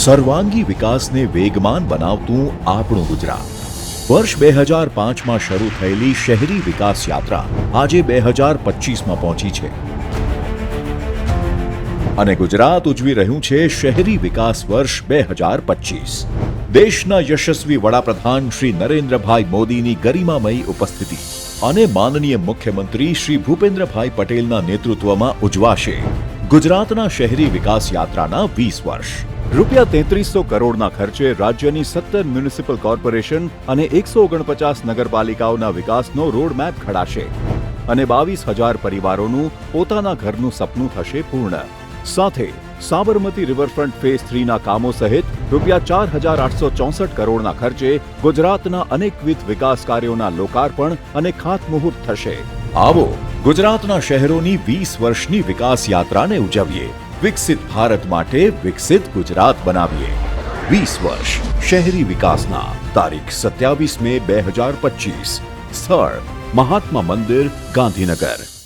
સર્વાંગી વિકાસને વેગમાન બનાવતું આપણું ગુજરાત વર્ષ બે હજાર પાંચમાં શરૂ થયેલી શહેરી વિકાસ યાત્રા આજે બે હજાર પચીસમાં પહોંચી છે. અને ગુજરાત ઉજવી રહ્યું છે શહેરી વિકાસ વર્ષ બે હજાર પચીસ. દેશના યશસ્વી વડાપ્રધાન શ્રી નરેન્દ્રભાઈ મોદીની ગરિમામયી ઉપસ્થિતિ અને માનનીય મુખ્યમંત્રી શ્રી ભૂપેન્દ્રભાઈ પટેલના નેતૃત્વમાં ઉજવાશે ગુજરાતના શહેરી વિકાસ યાત્રાના વીસ વર્ષ. રૂપિયા તેત્રીસો કરોડના ખર્ચે રાજ્યની સત્તર મ્યુનિસિપલ કોર્પોરેશન અને એકસો ઓગણપચાસ નગરપાલિકાઓના વિકાસનો રોડમેપ ઘડાશે અને બાવીસ હજાર પરિવારોનું પોતાના ઘરનું સપનું થશે પૂર્ણ. સાથે સાબરમતી રિવરફ્રન્ટ ફેઝ થ્રીના કામો સહિત રૂપિયા ચાર હજાર આઠસો ચોસઠ કરોડના ખર્ચે ગુજરાતના અનેકવિધ વિકાસ કાર્યોના લોકાર્પણ અને ખાતમુહૂર્ત થશે. આવો ગુજરાતના શહેરોની વીસ વર્ષની વિકાસ યાત્રાને ઉજવીએ. વિકસિત ભારત માટે વિકસિત ગુજરાત બનાવીએ વીસ વર્ષ શહેરી વિકાસના તારીખ સત્યાવીસ મે બે હજાર પચીસ સ્થળ મહાત્મા મંદિર ગાંધીનગર